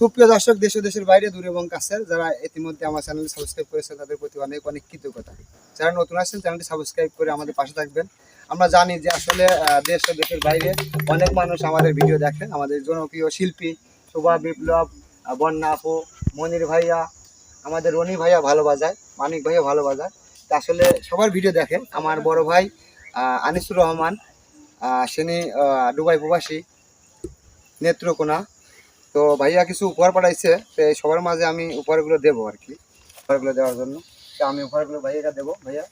সুপ্রিয় দর্শক দেশ দেশের বাইরে দূরে এবং কাছের যারা ইতিমধ্যে আমার চ্যানেল সাবস্ক্রাইব করেছেন তাদের প্রতি অনেক অনেক কৃতজ্ঞতা। যারা নতুন আসছেন চ্যানেলটি সাবস্ক্রাইব করে আমাদের পাশে থাকবেন। আমরা জানি যে আসলে দেশ ও দেশের বাইরে অনেক মানুষ আমাদের ভিডিও দেখে আমাদের জনপ্রিয় শিল্পী শোভা বিপ্লব আহ, বন্যা আপু মনির ভাইয়া আমাদের রনি ভাইয়া ভালো বাজায় মানিক ভাইয়া ভালো বাজায় তা আসলে সবার ভিডিও দেখে আমার বড় ভাই আনিসুর রহমান সেনি দুবাই প্রবাসী নেত্রকোনা। তো ভাইয়া কিছু উপহার পাঠাইছে তো এই সবার মাঝে আমি উপহারগুলো দেবো আর কি উপহারগুলো দেওয়ার জন্য। তো আমি উপহারগুলো ভাইয়াকে দেবো ভাইয়া।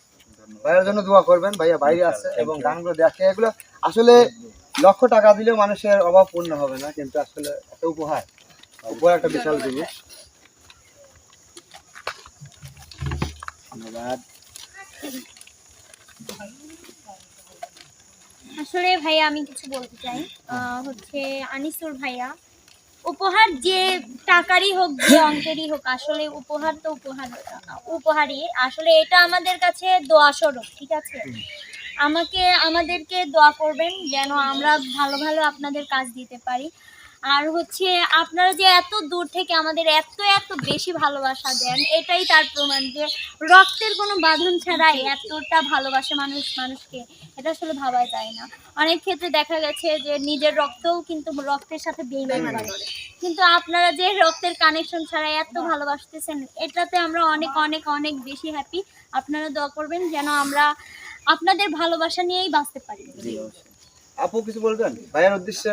ভাইয়ার জন্য দোয়া করবেন ভাইয়া বাইরে আছে এবং গানগুলো দেখে এগুলো আসলে লক্ষ টাকা দিলেও মানুষের অভাব পূর্ণ হবে না কিন্তু আসলে একটা উপহার উপহার একটা বিশাল জিনিস। ধন্যবাদ। আসলে ভাইয়া আমি কিছু বলতে চাই হচ্ছে আনিসুর ভাইয়া। উপহার যে টাকারই হোক যে অঙ্কেরই হোক আসলে উপহার তো উপহার উপহারই। আসলে এটা আমাদের কাছে দোয়া স্বরূপ ঠিক আছে? আমাকে আমাদেরকে দোয়া করবেন যেন আমরা ভালো ভালো আপনাদের কাজ দিতে পারি। আর হচ্ছে আপনারা যে এত দূর থেকে আমাদের এত এত বেশি ভালোবাসা দেন এটাই তার প্রমাণ যে রক্তের কোনো বাঁধন ছাড়াই এতটা ভালোবাসে মানুষ মানুষকে। এটা আসলে ভাবা যায় না। অনেক ক্ষেত্রে দেখা গেছে যে নিজের রক্তও কিন্তু রক্তের সাথে বেইমান করে। কিন্তু আপনারা যে রক্তের কানেকশন ছাড়া এত ভালোবাসতেছেন এটাতে আমরা অনেক অনেক অনেক বেশি হ্যাপি আপনারা দোয়া করবেন যেন আমরা আপনাদের ভালোবাসা নিয়েই বাঁচতে পারি। আপু কিছু বলবেন? ভাইয়ার উদ্দেশ্যে?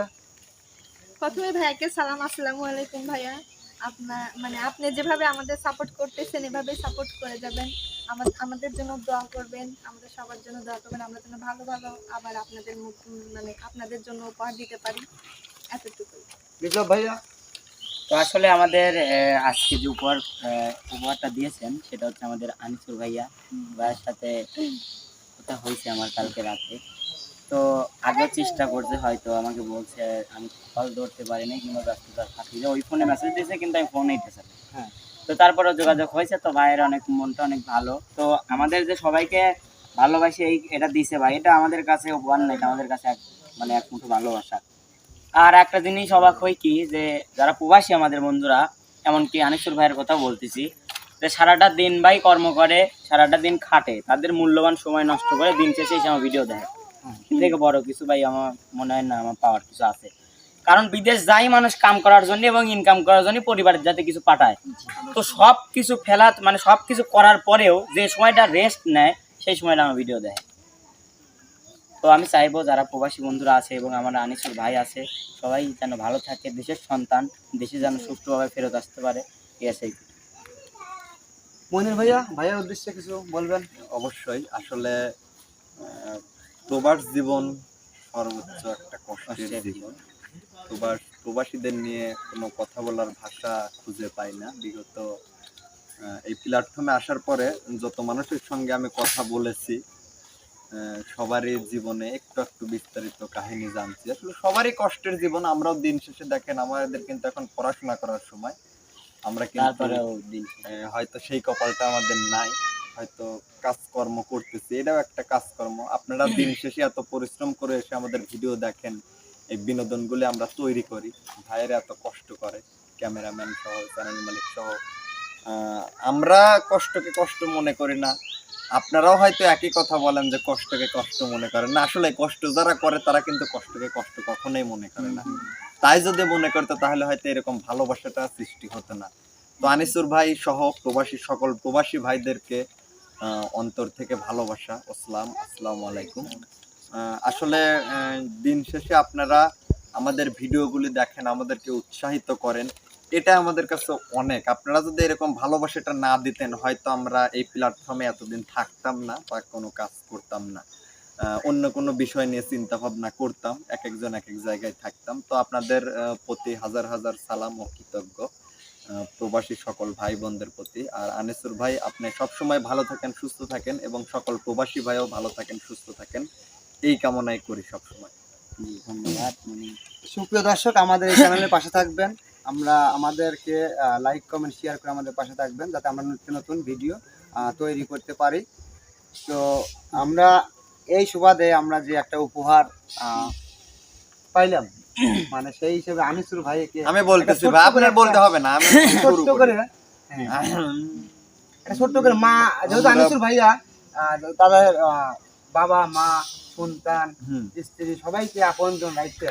প্রথমে ভাইয়াকে সালাম আসসালামু আলাইকুম ভাইয়া। আপনার মানে আপনি যেভাবে আমাদের সাপোর্ট করতেছেন এভাবে সাপোর্ট করে যাবেন। আমা- আমাদের জন্য দোয়া করবেন আমাদের সবার জন্য দোয়া করবেন। আমরা যেন ভালো ভালো আবার আপনাদের মানে আপনাদের জন্য উপহার দিতে পারি। এতটুকুই। বিপ্লব ভাইয়া? তো আসলে আমাদের আজকে যে উপহার উপহারটা দিয়েছেন সেটা হচ্ছে আমাদের আনিসুর ভাইয়া। ভাইয়ের সাথে ওটা হয়েছে আমার কালকে রাতে। তো আগেও চেষ্টা করছে হয়তো আমাকে বলছে আমি কল ধরতে পারি না কিংবা ব্যস্ততার থাকি যে ওই ফোনে মেসেজ দিয়েছে কিন্তু আমি ফোন নিতেছে না। হ্যাঁ। তো তারপরে যোগাযোগ হয়েছে তো ভাইয়ের অনেক মনটা অনেক ভালো। তো আমাদের যে সবাইকে ভালোবাসে এই এটা দিছে ভাই। এটা আমাদের কাছে উপহার না এটা আমাদের কাছে এক মানে এক মুঠো ভালোবাসা। আর একটা জিনিস অবাক হই কি যে যারা প্রবাসী আমাদের বন্ধুরা এমনকি আনিসুর ভাইয়ের কথা বলতেছি যে সারাটা দিন ভাই কর্ম করে সারাটা দিন খাটে তাদের মূল্যবান সময় নষ্ট করে দিন শেষে এসে আমার ভিডিও দেখে। এর থেকে বড় কিছু ভাই আমার মনে হয় না আমার পাওয়ার কিছু আছে। কারণ বিদেশ যাই মানুষ কাম করার জন্য এবং ইনকাম করার জন্য পরিবারের যাতে কিছু পাঠায়। তো সব কিছু ফেলা মানে সব কিছু করার পরেও যে সময়টা রেস্ট নেয় সেই সময়টা আমার ভিডিও দেয় তো আমি চাইব যারা প্রবাসী বন্ধুরা আছে এবং আমার আনিসুর ভাই আছে সবাই যেন ভালো থাকে দেশের সন্তান দেশে যেন সুষ্ঠুভাবে ফেরত আসতে পারে ঠিক আছে। মনির ভাইয়া ভাইয়ার উদ্দেশ্যে কিছু বলবেন? অবশ্যই আসলে আহ, প্রবাস জীবন সর্বোচ্চ একটা কষ্টের জীবন। প্রবাস প্রবাসীদের নিয়ে কোনো কথা বলার ভাষা খুঁজে পাই না। বিগত এই প্ল্যাটফর্মে আসার পরে যত মানুষের সঙ্গে আমি কথা বলেছি সবারই জীবনে একটু একটু বিস্তারিত কাহিনী জানছি। আসলে সবারই কষ্টের জীবন আমরাও দিন শেষে দেখেন আমাদের কিন্তু এখন পড়াশোনা করার সময়। আমরা কিন্তু হয়তো সেই কপালটা আমাদের নাই। হয়তো কাজকর্ম করতেছি এটাও একটা কাজকর্ম। আপনারা দিন শেষে এত পরিশ্রম করে এসে আমাদের ভিডিও দেখেন এই বিনোদনগুলো আমরা তৈরি করি। ভাইয়েরা এত কষ্ট করে ক্যামেরাম্যান সহ চ্যানেল মালিক সহ। আহ, আমরা কষ্টকে কষ্ট মনে করি না। আপনারাও হয়তো একই কথা বলেন যে কষ্টকে কষ্ট মনে করেন না। আসলে কষ্ট যারা করে তারা কিন্তু কষ্টকে কষ্ট কখনোই মনে করে না। তাই যদি মনে করতো তাহলে হয়তো এরকম ভালোবাসাটা সৃষ্টি হতো না। তো আনিসুর ভাই সহ প্রবাসী সকল প্রবাসী ভাইদেরকে অন্তর থেকে ভালোবাসা। আসসালাম, আসসালামু আলাইকুম। আসলে দিন শেষে আপনারা আমাদের ভিডিওগুলি দেখেন, আমাদেরকে উৎসাহিত করেন। এটা আমাদের কাছে অনেক। আপনারা যদি এরকম ভালোবাসাটা না দিতেন, হয়তো আমরা এই প্ল্যাটফর্মে এতদিন থাকতাম না বা কোনো কাজ করতাম না। অন্য কোনো বিষয় নিয়ে চিন্তা ভাবনা করতাম, এক একজন এক এক জায়গায় থাকতাম। তো আপনাদের প্রতি হাজার হাজার সালাম ও কৃতজ্ঞ। প্রবাসী সকল ভাই বোনদের প্রতি। আর আনিসুর ভাই, আপনি সবসময় ভালো থাকেন, সুস্থ থাকেন এবং সকল প্রবাসী ভাইও ভালো থাকেন, সুস্থ থাকেন। এই কামনাই করি সবসময়। ধন্যবাদ। মানে সুপ্রিয় দর্শক, আমাদের এই চ্যানেলের পাশে থাকবেন। আমরা আমাদেরকে লাইক কমেন্ট শেয়ার করে আমাদের পাশে থাকবেন যাতে আমরা নতুন নতুন ভিডিও তৈরি করতে পারি। তো আমরা এই সুবাদে আমরা যে একটা উপহার পাইলাম। মানে সেই হিসেবে আনিসুর ভাইকে আমি বলতেছি ভাই আপনার বলতে হবে না আমি শুরু ছোট্ট করে। হ্যাঁ। ছোট্ট করে মা যেহেতু আনিসুর ভাইয়া তাদের বাবা মা সন্তান স্ত্রী সবাইকে আপনজন রাখতে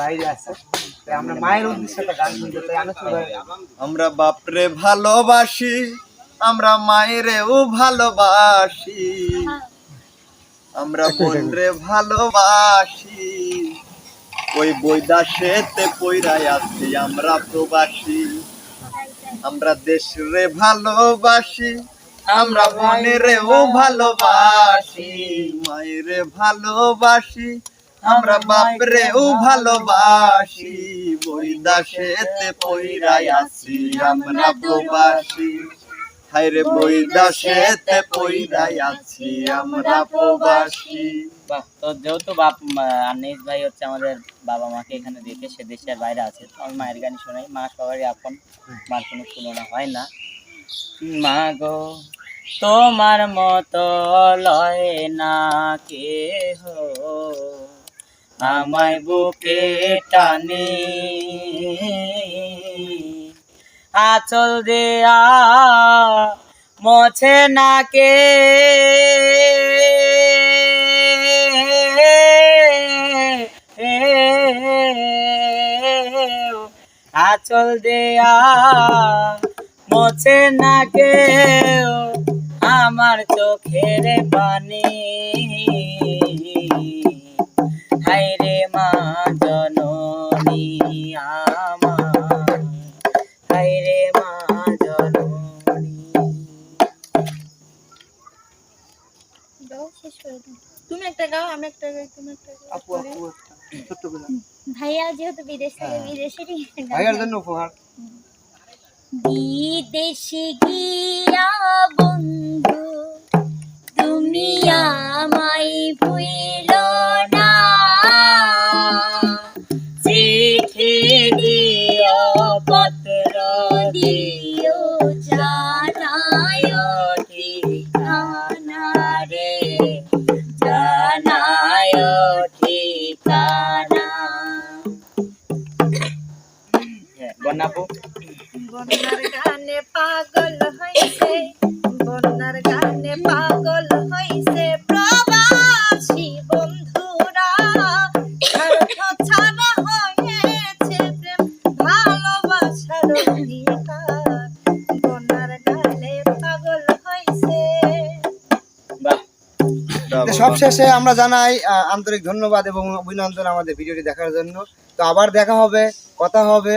বাইরে আছে। আমরা মায়ের উদ্দেশ্যে একটা গান শুনতে চাই আনিসুর ভাই আমরা বাপরে ভালোবাসি আমরা মায়েরেও ভালোবাসি আমরা বোনরে ভালোবাসি। ওই বৈদা সেতে পইরাই আছি, আমরা প্রবাসী। আমরা দেশ রে ভালোবাসি, আমরা বোনেরেও ভালোবাসি। মায়েরে ভালোবাসি, আমরা বাপরেও ভালোবাসি। বৈদাসেতে পইরাই আছি, আমরা প্রবাসী। হায়রে বৈদাসেতে পইরাই আছি, আমরা প্রবাসী। তো যেহেতু বাপ আনিস ভাই হচ্ছে আমাদের বাবা মাকে এখানে রেখে সে দেশের বাইরে আছে, তো আমি মায়ের গানই শোনাই। মা সবারই আপন, মার কোনো তুলনা হয় না। মা গো, তোমার মতো লয় না কে হো আমায় বুকে টানে। আচল দেয়া মোছে না কে? আচল দেয়া মোছে না কে? আমার চোখের পানি। হাইরে তুমি একটা গাও আমি একটা গাই তুমি একটা গাও। আপু আপু ছোট্ট করে। ভাইয়া যেহেতু বিদেশ থেকে হ্যাঁ। বিদেশেরই ভাইয়ার জন্য উপহার। বিদেশে গিয়া বন্ধু তুমি আমায় ভুইল না। চিঠি দিও পত্র দিও জানায় বন্যাপু বন্যার গানে পাগল হইছে বন্যার গানে পাগল হইছে প্রবাসী বন্ধুরা। স্বার্থ ছাড়া হয়েছে প্রেম ভালোবাসার বন্যার গানে পাগল হইছে। সবশেষে আমরা জানাই আন্তরিক ধন্যবাদ এবং অভিনন্দন আমাদের ভিডিওটি দেখার জন্য। তো আবার দেখা হবে কথা হবে।